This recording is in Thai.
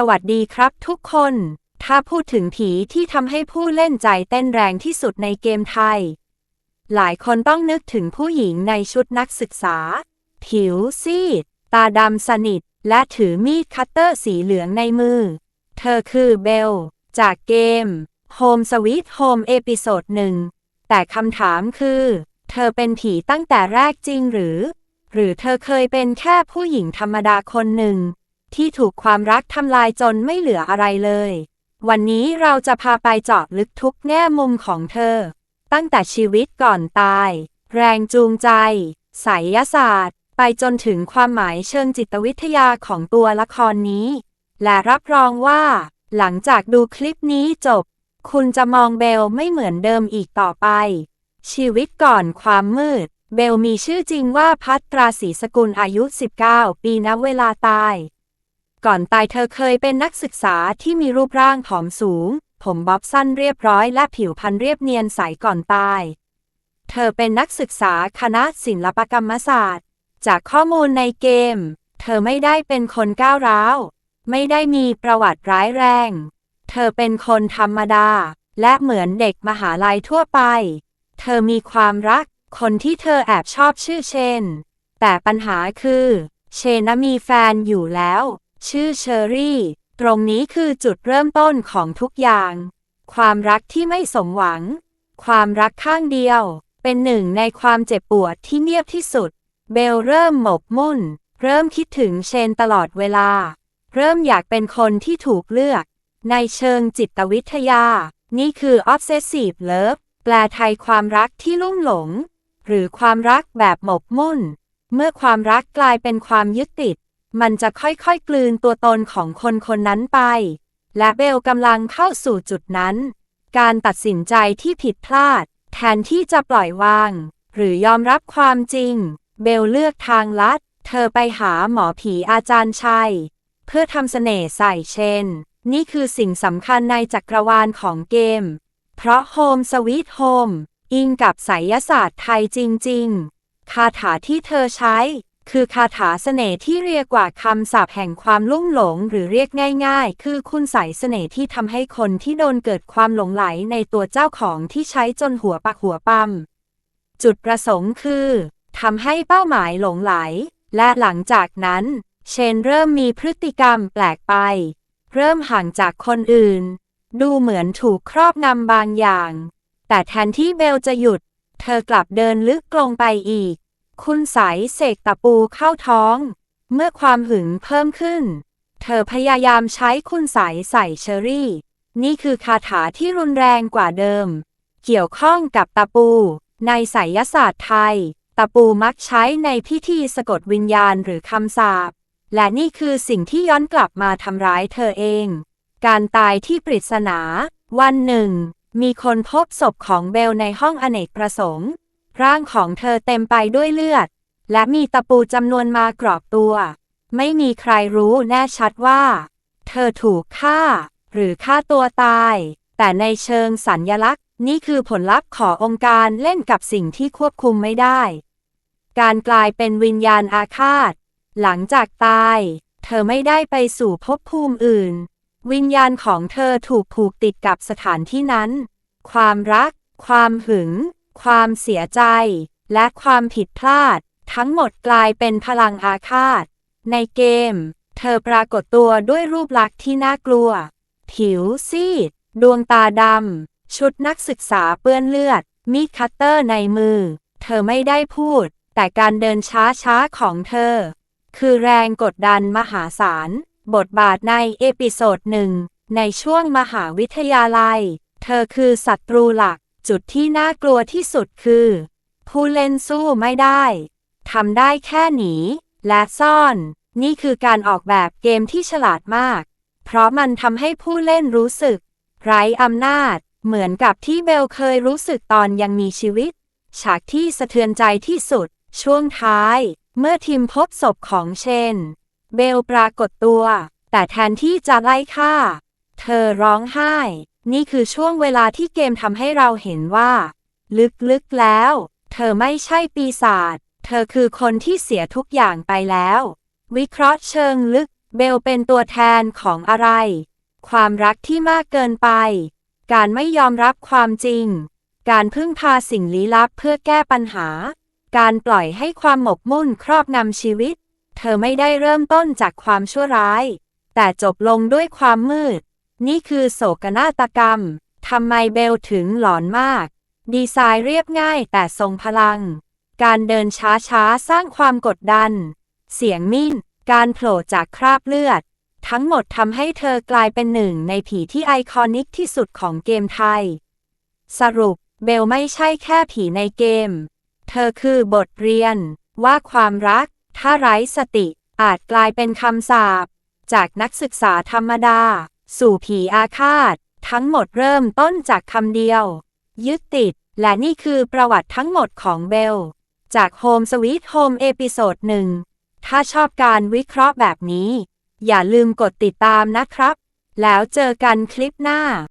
สวัสดีครับทุกคน ถ้าพูดถึงผีที่ทำให้ผู้เล่นใจเต้นแรงที่สุดในเกมไทย หลายคนต้องนึกถึงผู้หญิงในชุดนักศึกษา ผิวซีด ตาดำสนิท และถือมีดคัตเตอร์สีเหลืองในมือ เธอคือเบล จากเกม Home Sweet Home เอพิโซดหนึ่ง แต่คำถามคือ เธอเป็นผีตั้งแต่แรกจริงหรือ หรือเธอเคยเป็นแค่ผู้หญิงธรรมดาคนหนึ่ง ที่ถูกความรักทำลายจนไม่เหลืออะไรเลย วันนี้เราจะพาไปเจาะลึกทุกแง่มุมของเธอ ตั้งแต่ชีวิตก่อนตาย แรงจูงใจไสยศาสตร์ ไปจนถึงความหมายเชิงจิตวิทยาของตัวละครนี้ และรับรองว่า หลังจากดูคลิปนี้จบ คุณจะมองเบลไม่เหมือนเดิมอีกต่อไป ชีวิตก่อนความมืด เบลมีชื่อจริงว่าพัตราศรีสกุลอายุ 19 ปีณเวลาตาย ก่อนตายเธอเคยเป็นนักศึกษาที่มีรูปร่างผอมสูง ผมบ๊อบสั้นเรียบร้อยและผิวพรรณเรียบเนียนใสก่อนตาย เธอเป็นนักศึกษาคณะศิลปกรรมศาสตร์ จากข้อมูลในเกม เธอไม่ได้เป็นคนก้าวร้าว ไม่ได้มีประวัติร้ายแรง เธอเป็นคนธรรมดา และเหมือนเด็กมหาลัยทั่วไป เธอมีความรัก คนที่เธอแอบชอบชื่อเชน แต่ปัญหาคือ เชนมีแฟนอยู่แล้ว ชื่อเชอรี่ ตรงนี้คือจุดเริ่มต้นของทุกอย่าง ความรักที่ไม่สมหวัง ความรักข้างเดียว เป็นหนึ่งในความเจ็บปวดที่เงียบที่สุด เบลเริ่มหมกมุ่น เริ่มคิดถึงเชนตลอดเวลา เริ่มอยากเป็นคนที่ถูกเลือก ในเชิงจิตวิทยา นี่คือ obsessive love แปลไทยความรักที่ลุ่มหลง หรือความรักแบบหมกมุ่น เมื่อความรักกลายเป็นความยึดติด มันจะค่อยๆกลืนตัวตนของคนคนนั้นไป และเบลกำลังเข้าสู่จุดนั้น การตัดสินใจที่ผิดพลาด แทนที่จะปล่อยวาง หรือยอมรับความจริง เบลเลือกทางลัด เธอไปหาหมอผีอาจารย์ชัย เพื่อทำเสน่ห์ใส่เชนนี่คือสิ่งสำคัญในจักรวาลของเกม เพราะโฮมสวีทโฮมอิงกับไสยศาสตร์ไทยจริง ๆ คาถาที่เธอใช้ คือคาถาเสน่ห์ที่เรียกว่าคำสาปแห่งความลุ่มหลง หรือเรียกง่ายๆ คือคุณใสเสน่ห์ที่ทำให้คนที่โดนเกิดความหลงไหลในตัวเจ้าของที่ใช้จนหัวปักหัวปั๊มจุดประสงค์คือทำให้เป้าหมายหลงไหล และหลังจากนั้น เชนเริ่มมีพฤติกรรมแปลกไป เริ่มห่างจากคนอื่น ดูเหมือนถูกครอบงำบางอย่าง แต่แทนที่เบลจะหยุด เธอกลับเดินลึกลงไปอีก คุณใสยเสกตะปูเข้าท้อง เมื่อความหึงเพิ่มขึ้น เธอพยายามใช้คุณใสยใส่เชอรี่ นี่คือคาถาที่รุนแรงกว่าเดิม เกี่ยวข้องกับตะปู ในไสยศาสตร์ไทย ตะปูมักใช้ในพิธีสะกดวิญญาณหรือคำสาปและนี่คือสิ่งที่ย้อนกลับมาทำร้ายเธอเอง การตายที่ปริศนา วันหนึ่ง มีคนพบศพของเบลในห้องอเนกประสงค์ ร่างของเธอเต็มไปด้วยเลือด และมีตะปูจำนวนมากรอบตัว ไม่มีใครรู้แน่ชัดว่า เธอถูกฆ่า หรือฆ่าตัวตาย แต่ในเชิงสัญญลักษณ์ นี่คือผลลัพธ์ขององค์การเล่นกับสิ่งที่ควบคุมไม่ได้ การกลายเป็นวิญญาณอาฆาต หลังจากตาย เธอไม่ได้ไปสู่ภพภูมิอื่น วิญญาณของเธอถูกผูกติดกับสถานที่นั้น ความรัก ความหึง ความเสียใจ และความผิดพลาด ทั้งหมดกลายเป็นพลังอาฆาต ในเกม เธอปรากฏตัวด้วยรูปลักษณ์ที่น่ากลัว ผิวซีด ดวงตาดำ ชุดนักศึกษาเปื้อนเลือด มีดคัตเตอร์ในมือ เธอไม่ได้พูด แต่การเดินช้าๆของเธอ คือแรงกดดันมหาศาล บทบาทในเอพิโซดหนึ่งในช่วงมหาวิทยาลัย เธอคือศัตรูหลัก จุดที่น่ากลัวที่สุดคือ ผู้เล่นสู้ไม่ได้ทำได้แค่หนี และซ่อน นี่คือการออกแบบเกมที่ฉลาดมาก เพราะมันทำให้ผู้เล่นรู้สึก ไร้อำนาจ เหมือนกับที่เบลเคยรู้สึกตอนยังมีชีวิต ฉากที่สะเทือนใจที่สุด ช่วงท้าย เมื่อทีมพบศพของเชน เบลปรากฏตัว แต่แทนที่จะไล่ฆ่า เธอร้องไห้ นี่คือช่วงเวลาที่เกมทำให้เราเห็นว่า ลึกๆแล้ว เธอไม่ใช่ปีศาจ เธอคือคนที่เสียทุกอย่างไปแล้ว วิเคราะห์เชิงลึก เบลเป็นตัวแทนของอะไร ความรักที่มากเกินไป การไม่ยอมรับความจริง การพึ่งพาสิ่งลี้ลับเพื่อแก้ปัญหา การปล่อยให้ความหมกมุ่นครอบงำชีวิต เธอไม่ได้เริ่มต้นจากความชั่วร้าย แต่จบลงด้วยความมืด นี่คือโศกนาฏกรรม ทำไมเบลถึงหลอนมาก ดีไซน์เรียบง่ายแต่ทรงพลัง การเดินช้าๆ สร้างความกดดัน เสียงมิ่น การโผล่จากคราบเลือด ทั้งหมดทำให้เธอกลายเป็นหนึ่งในผีที่ไอคอนิกที่สุดของเกมไทย สรุป เบลไม่ใช่แค่ผีในเกม เธอคือบทเรียน ว่าความรัก ถ้าไร้สติอาจกลายเป็นคำสาปจากนักศึกษาธรรมดา สู่ผีอาฆาต ทั้งหมดเริ่มต้นจากคำเดียว ยึดติด และนี่คือประวัติทั้งหมดของเบล จากโฮมสวีทโฮมเอพิโซดหนึ่งถ้าชอบการวิเคราะห์แบบนี้ อย่าลืมกดติดตามนะครับ แล้วเจอกันคลิปหน้า